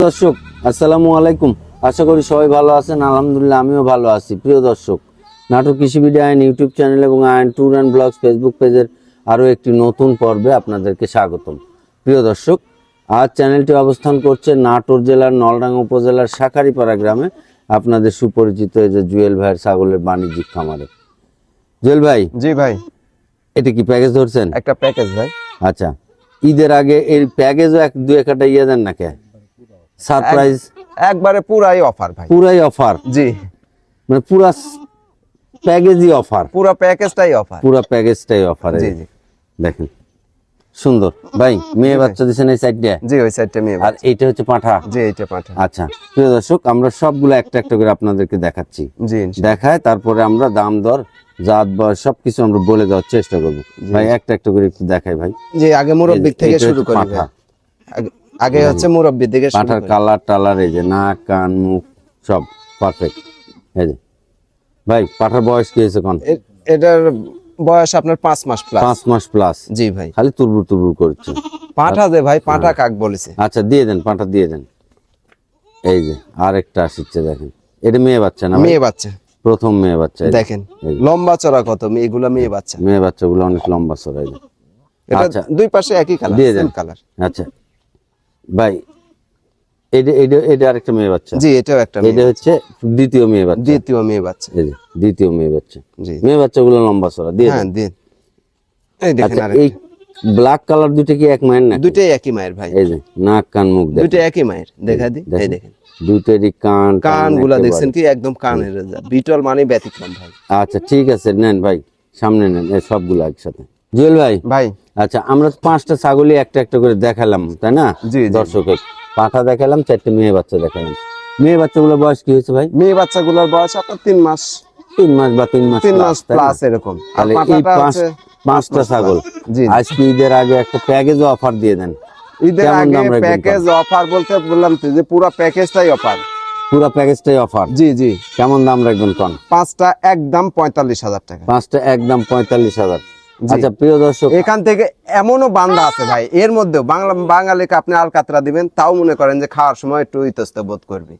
দর্শক আসসালামু আলাইকুম। আশা করি সবাই ভালো আছেন। আলহামদুলিল্লাহ আমিও ভালো আছি। প্রিয় দর্শক নাটক কৃষি ভিডিও আইন ইউটিউব চ্যানেল এবং আইন ট্যুর অ্যান্ড ব্লগস ফেসবুক পেজের আরও একটি নতুন পর্বে আপনাদেরকে স্বাগতম। প্রিয় দর্শক আজ চ্যানেলটি অবস্থান করছে নাটোর জেলার নলডাঙ্গা উপজেলার শাখারিপাড়া গ্রামে আপনাদের সুপরিচিত যে জুয়েল ভাইয়ের ছাগলের বাণিজ্যিক খামারে। জুয়েল ভাই জি ভাই। এটা কি প্যাকেজ ধরছেন? একটা প্যাকেজ ভাই। আচ্ছা ঈদের আগে এই প্যাকেজও এক দু একটা ইয়ে দেন না কে? সারপ্রাইজ। একবারে পুরাই অফার ভাই। পুরাই অফার? জি। মানে পুরা প্যাকেজই অফার? পুরো প্যাকেজটাই অফার। পুরা প্যাকেজটাই অফার জি জি। দেখেন। সুন্দর। ভাই মেয়ে বাচ্চা দিচ্ছেন এই সাইডটা জি ওই সাইডটা মেয়ে আর এইটা হচ্ছে পাঠা? জি এইটা পাঠা। আচ্ছা। প্রিয় দর্শক আমরা সবগুলো একটা একটা করে আপনাদেরকে দেখাচ্ছি। জি দেখায় তারপরে আমরা দাম দর জাত বয়স সবকিছু আমরা বলে দেওয়ার চেষ্টা করব। ভাই একটা একটা করে একটু দেখাই ভাই। জি আগে মুরব্বি থেকে শুরু করি পাঁঠা। আগে- হচ্ছে মুরব্বি শুরু পাঠার কালার টালার এই যে নাক কান মুখ সব পারফেক্ট এই যে। ভাই পাঠার বয়স কি হয়েছে কোন এটার বয়স আপনার পাঁচ মাস প্লাস পাঁচ মাস প্লাস জি ভাই। খালি তুরবুর তুরবুর করছে। পাঠা দে ভাই পাঠা কাক বলেছে। আচ্ছা দিয়ে দেন পাঁঠা দিয়ে দেন। এই যে আরেকটা আসছে দেখেন। এটা মেয়ে বাচ্চা না মেয়ে বাচ্চা। প্রথম মেয়ে বাচ্চা দেখেন লম্বা চড়া কত? এগুলা মেয়ে বাচ্চা। মেয়ে বাচ্চাগুলো অনেক লম্বা সরাই এটা আচ্ছা। দুই পাশে একই কালার দিয়ে দেন। কালার। আচ্ছা। ভাই এটা এটা এটা আরেকটা মেয়ে বাচ্চা। জি এটাও একটা মেয়ে। এটা হচ্ছে দ্বিতীয় মেয়ে বাচ্চা। দ্বিতীয় মেয়ে বাচ্চা। দ্বিতীয় মেয়ে বাচ্চা। জি। মেয়ে বাচ্চাগুলো লম্বা সরা দিয়ে হ্যাঁ দিন। এই দেখেন আচ্ছা এই ব্ল্যাক কালার দুটো কি এক মায়ের না দুইটাই একই মায়ের ভাই। এই যে নাক কান মুখ দেখেন। একই মায়ের। দেখা দি এই দেখেন। দুইটারই কান কানগুলা একেবারে। দেখছেন কি? একদম কানের বিটল মানে ব্যতিক্রম ভাই। আচ্ছা ঠিক আছে নেন ভাই সামনে নেন এই সবগুলো একসাথে। জুয়েল ভাই? ভাই। আচ্ছা আমরা পাঁচটা ছাগলই একটা একটা করে দেখালাম তাই না? জি। দর্শকের। পাঠা দেখালাম চারটে মেয়ে বাচ্চা দেখালাম। মেয়ে বাচ্চাগুলো বয়স কি হয়েছে ভাই? মেয়ে বাচ্চাগুলোর বয়স আপনার তিন মাস। তিন মাস বা তিন মাস তিন মাস প্লাস এরকম। তাহলে এই পাঁচ পাঁচটা ছাগল। জি আজকে ঈদের আগে একটা প্যাকেজ অফার দিয়ে দেন। ঈদের আগে প্যাকেজ অফার বলতে বললাম যে পুরো প্যাকেজটাই অফার পুরো প্যাকেজটাই অফার জি জি। কেমন দাম রাখবেন কোন? পাঁচটা একদম পঁয়তাল্লিশ হাজার টাকা। পাঁচটা একদম পঁয়তাল্লিশ হাজার। আচ্ছা প্রিয় দর্শক এখান থেকে এমনও বান্দা আছে ভাই। এর মধ্যেও বাংলা বাঙালিকে আপনি আলকাতরা দিবেন তাও মনে করেন যে খাওয়ার সময় একটু ইতস্ত বোধ করবে।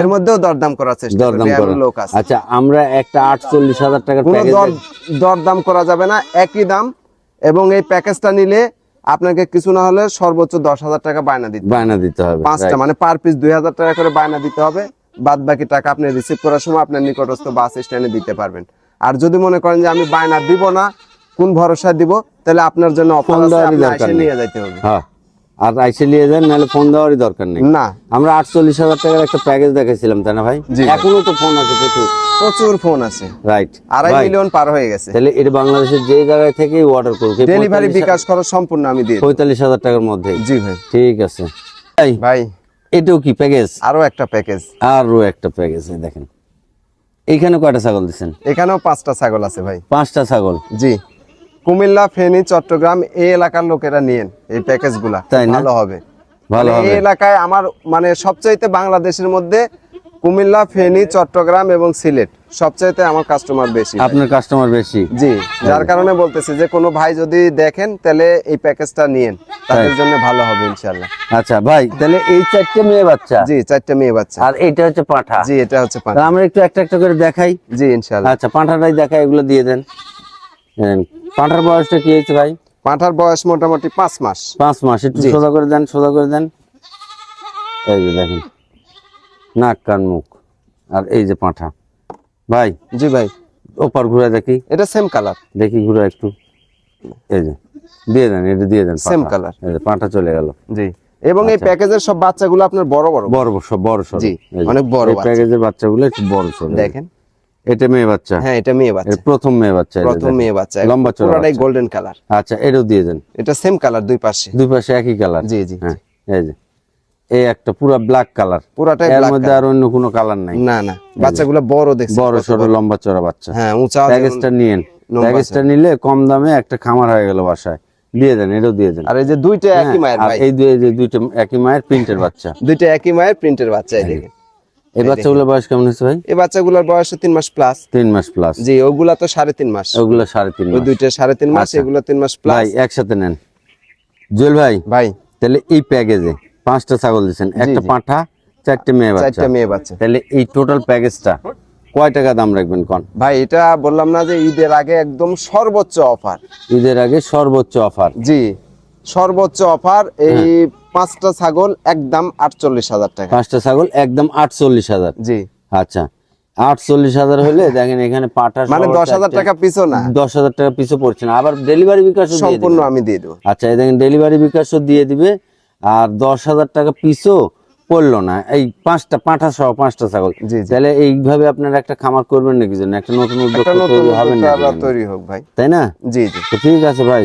এর মধ্যেও দরদাম করার চেষ্টা দরদাম লোক আছে। আচ্ছা আমরা একটা আটচল্লিশ হাজার টাকার কোনো প্যাকেজ দরদাম করা যাবে না একই দাম এবং এই প্যাকেজটা নিলে আপনাকে কিছু না হলে সর্বোচ্চ দশ হাজার টাকা বায়না দিতে। বায়না দিতে হবে পাঁচটা মানে পার পিস দুই হাজার টাকা করে বায়না দিতে হবে বাদ বাকি টাকা আপনি রিসিভ করার সময় আপনার নিকটস্থ বাস স্ট্যান্ডে দিতে পারবেন। আর যদি মনে করেন যে আমি বায়না দিব না কোন ভরসা দিব তাহলে আপনার জন্য ফোন দেওয়ারই দরকার নেই। নিয়ে যাইতে হবে। হ্যাঁ আর আইসে নিয়ে যান নাহলে ফোন দেওয়ারই দরকার নেই। না। আমরা আটচল্লিশ হাজার টাকার একটা প্যাকেজ দেখেছিলাম তাই না ভাই? এখনও তো ফোন আছে প্রচুর। প্রচুর ফোন আছে। রাইট আড়াই মিলিয়ন পার হয়ে গেছে। তাহলে এটা বাংলাদেশের যে জায়গায় থেকে অর্ডার করুক ডেলিভারি বিকাশ খরচ সম্পূর্ণ আমি দেব। পঁয়তাল্লিশ হাজার টাকার মধ্যে। জি ভাই। ঠিক আছে। ভাই। এটাও কি প্যাকেজ আরও একটা প্যাকেজ আরও একটা প্যাকেজ দেখেন। এখানে কয়টা ছাগল দিচ্ছেন? এখানেও পাঁচটা ছাগল আছে ভাই। পাঁচটা ছাগল। জি। কুমিল্লা ফেনী চট্টগ্রাম এই এলাকার লোকেরা নিয়েন এই প্যাকেজগুলা। তাই ভালো হবে। ভালো মানে হবে। এই এলাকায় আমার মানে সবচাইতে বাংলাদেশের মধ্যে কুমিল্লা ফেনী চট্টগ্রাম এবং সিলেট সবচাইতে আমার কাস্টমার বেশি। আপনার কাস্টমার বেশি। জি যার কারণে বলতেছি যে কোনো ভাই যদি দেখেন তাহলে এই প্যাকেজটা নিয়েন। তাদের জন্য ভালো হবে ইনশাল্লাহ আচ্ছা ভাই তাহলে এই চারটে মেয়ে বাচ্চা? জি চারটে মেয়ে বাচ্চা। আর এইটা হচ্ছে পাঁঠা? জি এটা হচ্ছে তাহলে আমরা একটু একটা একটা করে দেখাই। জি ইনশাল্লাহ আচ্ছা পাঁঠাটাই দেখাই এগুলো দিয়ে দেন। পাঁঠার বয়সটা কি হয়েছে ভাই? পাঁঠার বয়স মোটামুটি পাঁচ মাস। পাঁচ মাস একটু সোজা করে দেন সোজা করে দেন। এই যে দেখেন নাক কান মুখ আর এই যে পাঁঠা। ভাই জি ভাই। ওপার ঘুরে দেখি। এটা সেম কালার দেখি ঘুরে একটু। এই যে দিয়ে দেন এটা দিয়ে দেন। এই যে পাঁঠা চলে গেল। জি। এবং এই প্যাকেজের সব বাচ্চাগুলো আপনার বড় বড়? বড় সব বড় সর জি, অনেক বড় প্যাকেজের বাচ্চাগুলো একটু বড় সর দেখেন। এটা মেয়ে বাচ্চা? হ্যাঁ এটা মেয়ে বাচ্চা। প্রথম মেয়ে বাচ্চা প্রথম মেয়ে বাচ্চা। লম্বা চড়া পুরোটাই। গোল্ডেন কালার আচ্ছা এটাও দিয়ে দেন। এটা সেম কালার দুই পাশে। দুই পাশে একই কালার জি, জি, হ্যাঁ এই যে। এই একটা পুরো ব্ল্যাক কালার পুরাটাই এর মধ্যে আর অন্য কোনো কালার নাই। না না। বাচ্চাগুলো বড় দেখছি বড় সরো লম্বা চড়া বাচ্চা। হ্যাঁ উঁচা প্যাকেজটা নিয়েন। প্যাকেজটা নিলে কম দামে একটা খামার হয়ে গেল বাসায়। দিয়ে দেন এটাও দিয়ে দেন। আর এই যে দুইটা একই হ্যাঁ, মায়ের ভাই। এই দুই যে দুইটা একই মায়ের প্রিন্টের বাচ্চা। দুইটা একই মায়ের প্রিন্টের বাচ্চা এই দেখেন। এই বাচ্চাগুলোর বয়স কেমন হয়েছে ভাই? এই বাচ্চাগুলোর বয়স তিন মাস প্লাস তিন মাস প্লাস জি ওগুলা তো সাড়ে তিন মাস। ওগুলো সাড়ে তিন মাস। দুইটা সাড়ে তিন মাস আচ্ছা। এগুলো তিন মাস প্লাস ভাই একসাথে নেন। জুয়েল ভাই ভাই। তাহলে এই প্যাকেজে পাঁচটা ছাগল দিচ্ছেন একটা পাঁঠা চারটে মেয়ে বাচ্চা। চারটা মেয়ে বাচ্চা। তাহলে এই টোটাল প্যাকেজটা কয় টাকা দাম রাখবেন কন? ভাই এটা বললাম না যে ঈদের আগে একদম সর্বোচ্চ অফার ঈদের আগে সর্বোচ্চ অফার জি। সর্বোচ্চ অফার এই হ্যাঁ। পাঁচটা ছাগল একদম আটচল্লিশ হাজার টাকা। পাঁচটা ছাগল একদম আটচল্লিশ হাজার। জি। আচ্ছা আটচল্লিশ হাজার হলে দেখেন এখানে পাঁঠা মানে দশ হাজার টাকা পিছু না? দশ হাজার টাকা পিছু পড়ছে না। আবার ডেলিভারি বিকাশও দিয়ে সম্পূর্ণ আমি দিয়ে দেবো। আচ্ছা এই দেখেন ডেলিভারি বিকাশও দিয়ে দিবে। আর দশ হাজার টাকা পিছও পড়ল না। এই পাঁচটা পাঁঠা সহ পাঁচটা ছাগল। তাহলে এইভাবে আপনারা একটা খামার করবেন নাকি? জন্য একটা নতুন উদ্যোগ তৈরি হোক ভাই। তাই না? জি জি। ঠিক আছে ভাই।